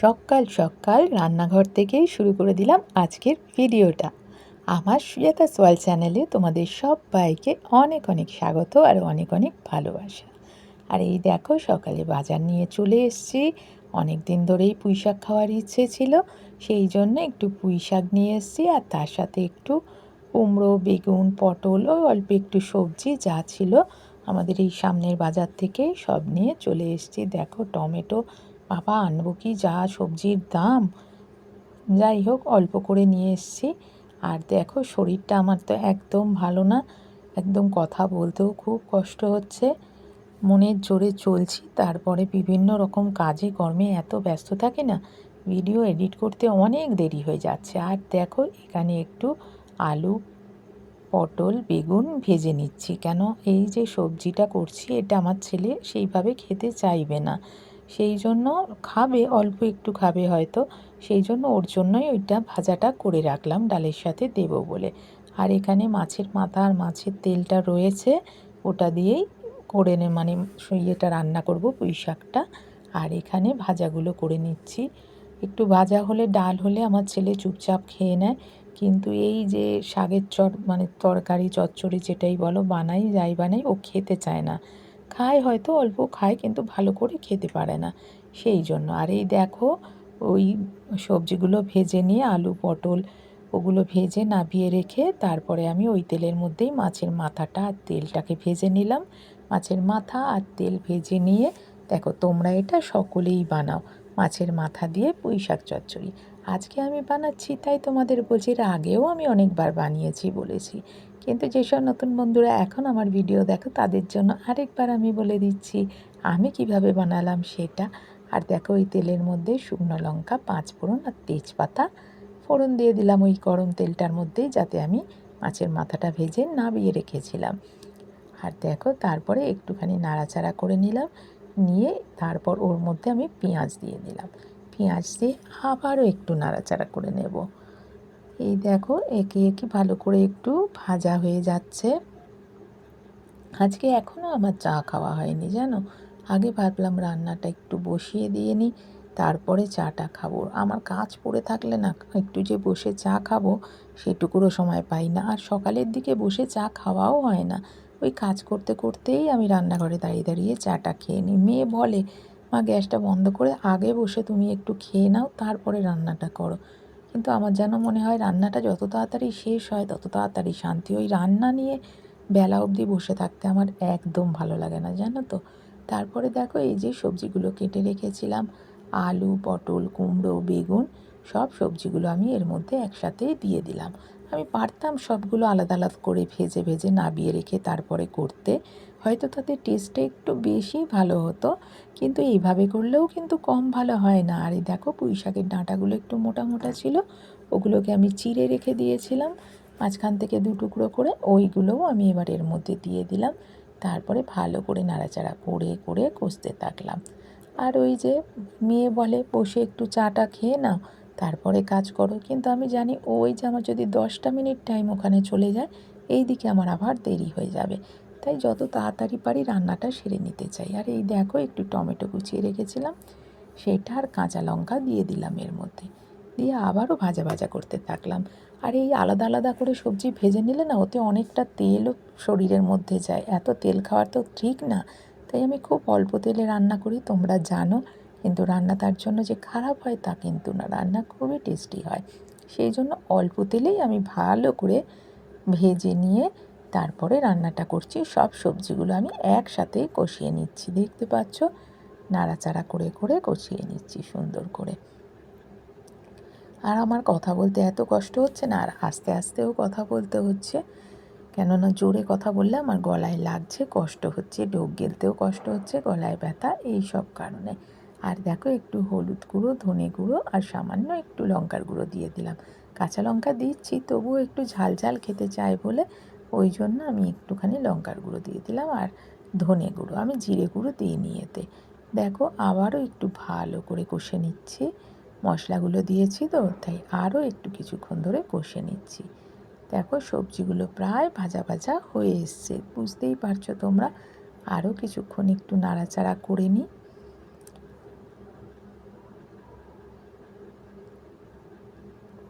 সকাল সকাল রান্নাঘর থেকেই শুরু করে দিলাম আজকের ভিডিওটা। আমার সুজাতা সোয়াল চ্যানেলে তোমাদের সবাইকে অনেক অনেক স্বাগত আর অনেক অনেক ভালোবাসা। আর এই দেখো সকালে বাজার নিয়ে চলে এসেছি। অনেক দিন ধরেই পুঁই শাক খাওয়ার ইচ্ছে ছিল, সেই জন্য একটু পুঁই শাক নিয়ে এসেছি আর তার সাথে একটু কুমড়ো, বেগুন, পটল ও অল্প একটু সবজি যা ছিল আমাদের এই সামনের বাজার থেকে সব নিয়ে চলে এসেছি। দেখো টমেটো বাবা, আনব কি যা সবজির দাম? যাই হোক, অল্প করে নিয়ে এসছি। আর দেখো, শরীরটা আমার তো একদম ভালো না। একদম কথা বলতেও খুব কষ্ট হচ্ছে। মনের জোরে চলছি। তারপরে বিভিন্ন রকম কাজে, কর্মে এত ব্যস্ত থাকে না। ভিডিও এডিট করতে অনেক দেরি হয়ে যাচ্ছে। আর দেখো, এখানে একটু আলু, পটল, বেগুন ভেজে নিচ্ছি। কেন? এই যে সবজিটা করছি, এটা আমার ছেলে সেইভাবে খেতে চাইবে না। সেই জন্য খাবে, অল্প একটু খাবে হয়তো। সেই জন্য ওর জন্যই ওইটা ভাজাটা করে রাখলাম, ডালের সাথে দেব বলে। আর এখানে মাছের মাথা আর মাছের তেলটা রয়েছে, ওটা দিয়েই করে নে মানে ইয়েটা রান্না করব পুঁই শাকটা। আর এখানে ভাজাগুলো করে নিচ্ছি। একটু ভাজা হলে, ডাল হলে আমার ছেলে চুপচাপ খেয়ে নেয়। কিন্তু এই যে শাকের চট মানে তরকারি, চচ্চড়ি যেটাই বলো, বানাই, যাই বানাই, ও খেতে চায় না। খায়, হয়তো অল্প খায়, কিন্তু ভালো করে খেতে পারে না। সেই জন্য। আর এই দেখো, ওই সবজিগুলো ভেজে নিয়ে আলু, পটল, ওগুলো ভেজে নাবিয়ে রেখে তারপরে আমি ওই তেলের মধ্যেই মাছের মাথাটা আর তেলটাকে ভেজে নিলাম। মাছের মাথা আর তেল ভেজে নিয়ে, দেখো তোমরা এটা সকলেই বানাও। মাছের মাথা দিয়ে পুঁই শাক চচ্চড়ি। আজকে আমি বানাচ্ছি, তাই তোমাদের বলছি, এর আগেও আমি অনেকবার বানিয়েছি বলেছি। কিন্তু যেসব নতুন বন্ধুরা এখন আমার ভিডিও দেখো, তাদের জন্য আরেকবার আমি বলে দিচ্ছি, আমি কীভাবে বানালাম সেটা। আর দেখো ওই তেলের মধ্যে শুকনো লঙ্কা, পাঁচ ফোড়ন আর তেজপাতা ফোড়ন দিয়ে দিলাম ওই গরম তেলটার মধ্যেই যাতে আমি মাছের মাথাটা ভেজে নাবিয়ে রেখেছিলাম। আর দেখো তারপরে একটুখানি নাড়াচাড়া করে নিলাম, নিয়ে তারপর ওর মধ্যে আমি পেঁয়াজ দিয়ে দিলাম। পেঁয়াজ দিয়ে আবারও একটু নাড়াচাড়া করে নেব। এই দেখো একে একে ভালো করে একটু ভাজা হয়ে যাচ্ছে। আজকে এখনও আমার চা খাওয়া হয়নি, জানো? আগে ভাবলাম রান্নাটা একটু বসিয়ে দিয়ে নিই, তারপরে চাটা খাব। আমার কাজ পড়ে থাকলে না, একটু যে বসে চা খাব সেটুকুরও সময় পাই না। আর সকালের দিকে বসে চা খাওয়াও হয় না। ওই কাজ করতে করতেই আমি রান্নাঘরে দাঁড়িয়ে দাঁড়িয়ে চাটা খেয়ে নিই। মেয়ে বলে, মা, গ্যাসটা বন্ধ করে আগে বসে তুমি একটু খেয়ে নাও, তারপরে রান্নাটা করো। কিন্তু আমার যেন মনে হয় রান্নাটা যত তাড়াতাড়ি শেষ হয়, তত তাড়াতাড়ি শান্তি। ওই রান্না নিয়ে বেলা অবধি বসে থাকতে আমার একদম ভালো লাগে না, জানো তো? তারপরে দেখো এই যে সবজিগুলো কেটে রেখেছিলাম, আলু, পটল, কুমড়ো, বেগুন, সব সবজিগুলো আমি এর মধ্যে একসাথেই দিয়ে দিলাম। আমি পারতাম সবগুলো আলাদা আলাদা করে ভেজে ভেজে নাবিয়ে রেখে তারপরে করতে। হয়তো তাতে টেস্টটা একটু বেশি ভালো হতো, কিন্তু এইভাবে করলেও কিন্তু কম ভালো হয় না। আর এই দেখো পুঁই শাকের ডাঁটাগুলো একটু মোটা মোটা ছিল, ওগুলোকে আমি চিড়ে রেখে দিয়েছিলাম। মাঝখান থেকে দু টুকরো করে ওইগুলোও আমি এবার এর মধ্যে দিয়ে দিলাম। তারপরে ভালো করে নাড়াচাড়া করে করে কষতে থাকলাম। আর ওই যে মেয়ে বলে, বসে একটু চাটা খেয়ে নাও। তারপরে কাজ করো। কিন্তু আমি জানি ওই যে আমার যদি দশটা মিনিট টাইম ওখানে চলে যায়, এই দিকে আমার আবার দেরি হয়ে যাবে। তাই যত তাড়াতাড়ি পারি রান্নাটা সেরে নিতে চাই। আর এই দেখো একটু টমেটো কুচিয়ে রেখেছিলাম, সেটা আর কাঁচা লঙ্কা দিয়ে দিলাম এর মধ্যে। দিয়ে আবারও ভাজা ভাজা করতে থাকলাম। আর এই আলাদা আলাদা করে সবজি ভেজে নিলে না ওতে অনেকটা তেলও শরীরের মধ্যে যায়। এত তেল খাওয়ার তো ঠিক না। তাই আমি খুব অল্প তেলে রান্না করি, তোমরা জানো। কিন্তু রান্না তার জন্য যে খারাপ হয় তা কিন্তু না। রান্না খুবই টেস্টি হয়। সেই জন্য অল্প তেলেই আমি ভালো করে ভেজে নিয়ে তারপরে রান্নাটা করছি। সব সবজিগুলো আমি একসাথে কষিয়ে নিচ্ছি। দেখতে পাচ্ছ? নাড়াচাড়া করে করে কষিয়ে নিচ্ছি সুন্দর করে। আর আমার কথা বলতে এত কষ্ট হচ্ছে না, আর আস্তে আস্তেও কথা বলতে হচ্ছে। কেননা জোরে কথা বললে আমার গলায় লাগছে, কষ্ট হচ্ছে, ঢোক গেলতেও কষ্ট হচ্ছে, গলায় ব্যথা এই সব কারণে। আর দেখো একটু হলুদ গুঁড়ো, ধনে গুঁড়ো আর সামান্য একটু লঙ্কার গুঁড়ো দিয়ে দিলাম। কাঁচা লঙ্কা দিচ্ছি, তবুও একটু ঝাল ঝাল খেতে চাই বলে। ওই জন্য আমি একটুখানি লঙ্কার গুঁড়ো দিয়ে দিলাম আর ধনে গুঁড়ো। আমি জিরে গুঁড়ো দিয়ে নিয়েতে দেখো আবারও একটু ভালো করে কষে নিচ্ছি। মশলাগুলো দিয়েছি তো, তাই আরও একটু কিছুক্ষণ ধরে কষে নিচ্ছি। দেখো সবজিগুলো প্রায় ভাজা ভাজা হয়ে এসছে, বুঝতেই পারছ তোমরা। আরও কিছুক্ষণ একটু নাড়াচাড়া করে নিই।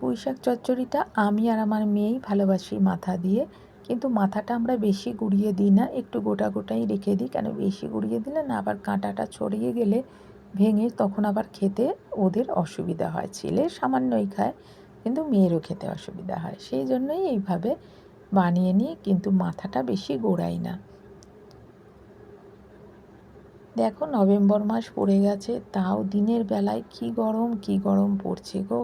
পুঁই শাক চচ্চড়িটা আমি আর আমার মেয়েই ভালোবাসি মাথা দিয়ে। কিন্তু মাথাটা আমরা বেশি গুঁড়িয়ে দিই না, একটু গোটা গোটাই রেখে দিই। কেন বেশি গুঁড়িয়ে দিলে না, আবার কাঁটাটা ছড়িয়ে গেলে ভেঙে তখন আবার খেতে ওদের অসুবিধা হয়। ছেলে সামান্যই খায়, কিন্তু মেয়েরও খেতে অসুবিধা হয়। সেই জন্যই এইভাবে বানিয়ে নিই, কিন্তু মাথাটা বেশি গোড়াই না। দেখো, নভেম্বর মাস পড়ে গেছে, তাও দিনের বেলায় কি গরম কি গরম পড়ছে গো।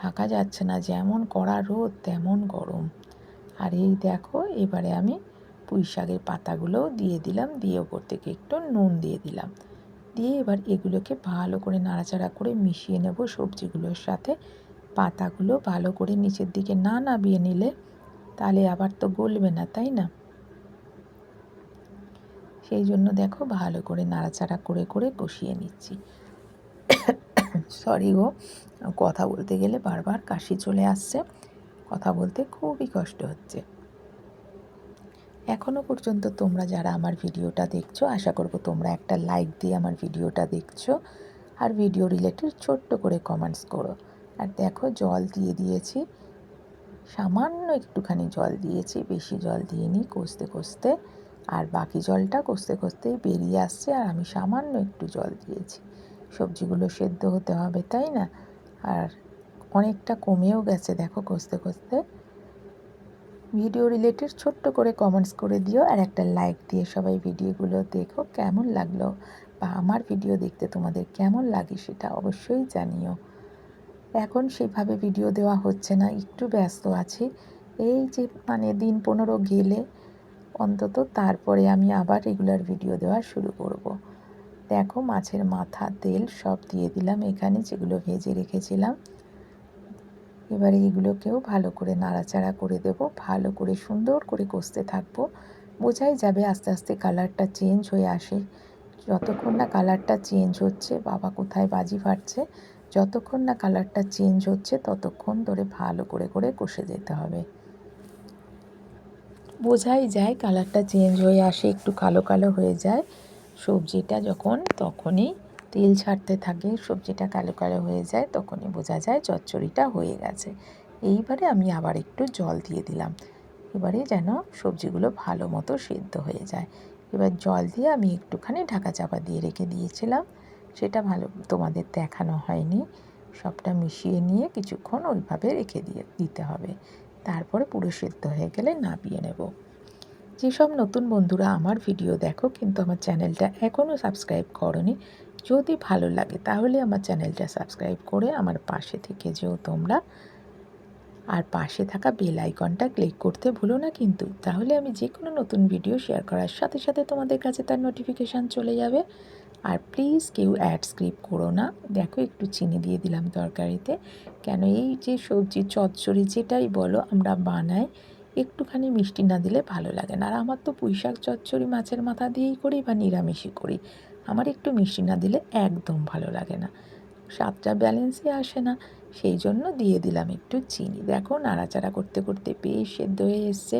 থাকা যাচ্ছে না, যেমন কড়া রোদ তেমন গরম। আর এই দেখো, এবারে আমি পুঁই শাকের পাতাগুলোও দিয়ে দিলাম, দিয়ে ওপর থেকে একটু নুন দিয়ে দিলাম। দিয়ে এবার এগুলোকে ভালো করে নাড়াচাড়া করে মিশিয়ে নেব সবজিগুলোর সাথে। পাতাগুলো ভালো করে নিচের দিকে না নাবিয়ে নিলে তাহলে আবার তো গলবে না, তাই না? সেই জন্য দেখো, ভালো করে নাড়াচাড়া করে করে কষিয়ে নিচ্ছি। সরি গো। কথা বলতে গেলে বারবার কাশি চলে আসছে। কথা বলতে খুবই কষ্ট হচ্ছে। এখনও পর্যন্ত তোমরা যারা আমার ভিডিওটা দেখছ, আশা করব তোমরা একটা লাইক দিয়ে আমার ভিডিওটা দেখছ। আর ভিডিও রিলেটেড ছোট্ট করে কমেন্টস করো। আর দেখো, জল দিয়ে দিয়েছি। সামান্য একটুখানি জল দিয়েছি, বেশি জল দিইনি, কষতে কষতে। আর বাকি জলটা কষতে কষতেই বেরিয়ে আসছে, আর আমি সামান্য একটু জল দিয়েছি। সবজিগুলো সেদ্ধ হতে হবে, তাই না? আর অনেকটা কমেও গেছে, দেখো, কষতে কষতে। ভিডিও রিলেটেড ছোট্ট করে কমেন্টস করে দিও আর একটা লাইক দিয়ে সবাই ভিডিওগুলো দেখো, কেমন লাগল? বা আমার ভিডিও দেখতে তোমাদের কেমন লাগে সেটা অবশ্যই জানিও। এখন সেভাবে ভিডিও দেওয়া হচ্ছে না, একটু ব্যস্ত আছি। এই যে মানে দিন পনেরো গেলে অন্তত তারপরে আমি আবার রেগুলার ভিডিও দেওয়া শুরু করব। দেখো মাছের মাথা, তেল সব দিয়ে দিলাম এখানে যেগুলো ভেজে রেখেছিলাম। এবারে এগুলোকেও ভালো করে নাড়াচাড়া করে দেব, ভালো করে সুন্দর করে কষতে থাকব। বোঝাই যাবে আস্তে আস্তে কালারটা চেঞ্জ হয়ে আসে। যতক্ষণ না কালারটা চেঞ্জ হচ্ছে, বাবা কোথায় বাজি ফাটছে, যতক্ষণ না কালারটা চেঞ্জ হচ্ছে, ততক্ষণ ধরে ভালো করে করে কষে যেতে হবে। বোঝাই যায় কালারটা চেঞ্জ হয়ে আসে, একটু কালো কালো হয়ে যায়। সবজিটা যখন তখনই তেল ছাড়তে থাকে, সবজিটা কালো কালো হয়ে যায়, তখনই বোঝা যায় চচ্চড়িটা হয়ে গেছে। এইবারে আমি আবার একটু জল দিয়ে দিলাম। এবারে যেন সবজিগুলো ভালো মতো সেদ্ধ হয়ে যায়। এবার জল দিয়ে আমি একটুখানি ঢাকা চাপা দিয়ে রেখে দিয়েছিলাম। সেটা ভালো তোমাদের দেখানো হয়নি। সবটা মিশিয়ে নিয়ে কিছুক্ষণ ওইভাবে রেখে দিয়ে দিতে হবে। তারপরে পুরো সেদ্ধ হয়ে গেলে নাবিয়ে নেব। যেসব নতুন বন্ধুরা আমার ভিডিও দেখো কিন্তু আমার চ্যানেলটা এখনও সাবস্ক্রাইব করনি, যদি ভালো লাগে তাহলে আমার চ্যানেলটা সাবস্ক্রাইব করে আমার পাশে থেকে যেও তোমরা। আর পাশে থাকা বেল আইকনটা ক্লিক করতে ভুলো না কিন্তু, তাহলে আমি যে কোনো নতুন ভিডিও শেয়ার করার সাথে সাথে তোমাদের কাছে তার নোটিফিকেশান চলে যাবে। আর প্লিজ কেউ অ্যাড স্ক্রিপ করো না, দেখো একটু চিনি দিয়ে দিলাম তরকারিতে। কেন এই যে সবজি চচ্চড়ি যেটাই বলো আমরা বানাই একটুখানি মিষ্টি না দিলে ভালো লাগে না। আর আমার তো পুঁই শাক চচ্চড়ি মাছের মাথা দিয়েই করি বা নিরামিষই করি। আমার একটু মিষ্টি না দিলে একদম ভালো লাগে না। স্বাদটা ব্যালেন্সই আসে না। সেই জন্য দিয়ে দিলাম একটু চিনি। দেখো নাড়াচাড়া করতে করতে বেশ সেদ্ধ হয়ে এসছে।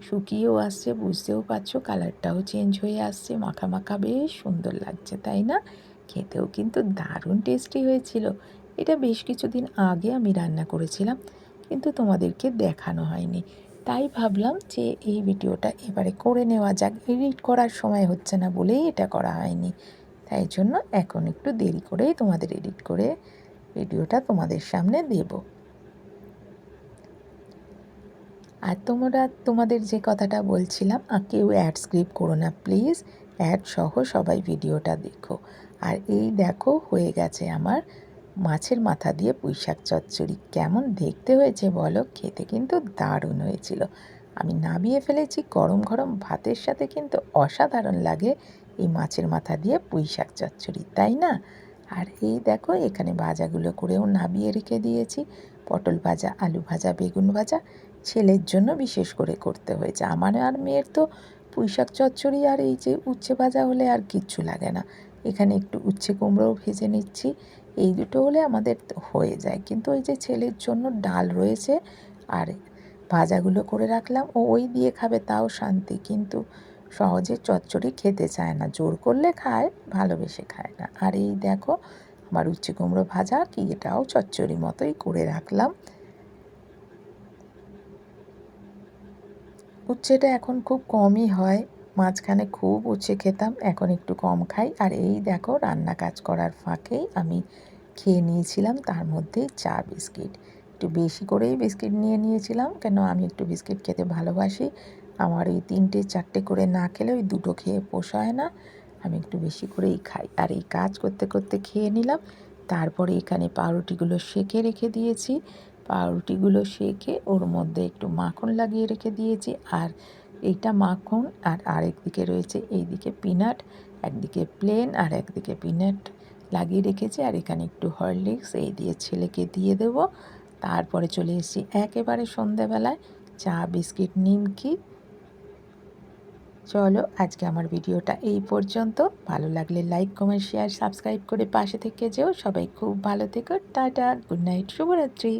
শুকিয়েও আসছে, বুঝতেও পারছ কালারটাও চেঞ্জ হয়ে আসছে। মাখা মাখা বেশ সুন্দর লাগছে, তাই না? খেতেও কিন্তু দারুণ টেস্টি হয়েছিল। এটা বেশ কিছুদিন আগে আমি রান্না করেছিলাম, কিন্তু তোমাদেরকে দেখানো হয়নি। তাই ভাবলাম যে এই ভিডিওটা এবারে করে নেওয়া যাক। এডিট করার সময় হচ্ছে না বলেই এটা করা হয়নি। তাই জন্য এখন একটু দেরি করেই তোমাদের এডিট করে ভিডিওটা তোমাদের সামনে দেব। আর তোমরা, তোমাদের যে কথাটা বলছিলাম কেউ অ্যাড স্ক্রিপ্ট করো না প্লিজ অ্যাড সহ সবাই ভিডিওটা দেখো। আর এই দেখো, হয়ে গেছে আমার মাছের মাথা দিয়ে পুঁই শাক চচ্চড়ি কেমন দেখতে হয়েছে বলো? খেতে কিন্তু দারুণ হয়েছিল। আমি নামিয়ে ফেলেছি গরম গরম ভাতের সাথে কিন্তু অসাধারণ লাগে এই মাছের মাথা দিয়ে পুঁই শাক চচ্চড়ি, তাই না? আর এই দেখো, এখানে ভাজাগুলো করেও নামিয়ে রেখে দিয়েছি। পটল ভাজা, আলু ভাজা, বেগুন ভাজা, ছেলের জন্য বিশেষ করে করতে হয়েছে। আমার আর মেয়ের তো পুঁই শাক চচ্চড়ি আর এই যে উচ্ছে ভাজা হলে আর কিচ্ছু লাগে না। এখানে একটু উচ্ছে কুমড়োও ভেজে নিচ্ছি। এই দুটো হলে আমাদের হয়ে যায়। কিন্তু ওই যে ছেলের জন্য ডাল রয়েছে আর ভাজাগুলো করে রাখলাম, ও ওই দিয়ে খাবে, তাও শান্তি। কিন্তু সহজে চচ্চড়ি খেতে চায় না, জোর করলে খায়, ভালোবেসে খায় না। আর এই দেখো আমার উচ্চ কুমড়ো ভাজা, কি এটাও চচ্চড়ি মতোই করে রাখলাম। উচ্ছেটা এখন খুব কমই হয়। মাঝখানে খুব উচ্ছে খেতাম, এখন একটু কম খাই। আর এই দেখো, রান্না কাজ করার ফাঁকেই আমি খেয়ে নিয়েছিলাম, তার মধ্যে চা বিস্কিট। একটু বেশি করেই বিস্কিট নিয়ে নিয়েছিলাম, কেন আমি একটু বিস্কিট খেতে ভালোবাসি। আমার এই তিনটে, চারটে করে না খেলে ওই দুটো খেয়ে পোষায় না, আমি একটু বেশি করেই খাই। আর এই কাজ করতে করতে খেয়ে নিলাম, তারপরে এখানে পাউরুটিগুলো সেকে রেখে দিয়েছি। পাউরুটিগুলো সেকে ওর মধ্যে একটু মাখন লাগিয়ে রেখে দিয়েছি, আর এইটা মাখন আর আরেকদিকে রয়েছে এইদিকে পিনাট, একদিকে প্লেন আর একদিকে পিনাট লাগিয়ে রেখেছি। আর এখানে একটু হরলিক্স এই দিয়ে ছেলেকে দিয়ে দেবো। তারপরে চলে এসেছি একেবারে সন্ধেবেলায় চা, বিস্কিট, নিমকি। চলো আজকে আমার ভিডিওটা এই পর্যন্ত। ভালো লাগলে লাইক কমেন্ট শেয়ার সাবস্ক্রাইব করে পাশে থেকে যেও। সবাই খুব ভালো থেকো। টাটা গুড নাইট শুভরাত্রি।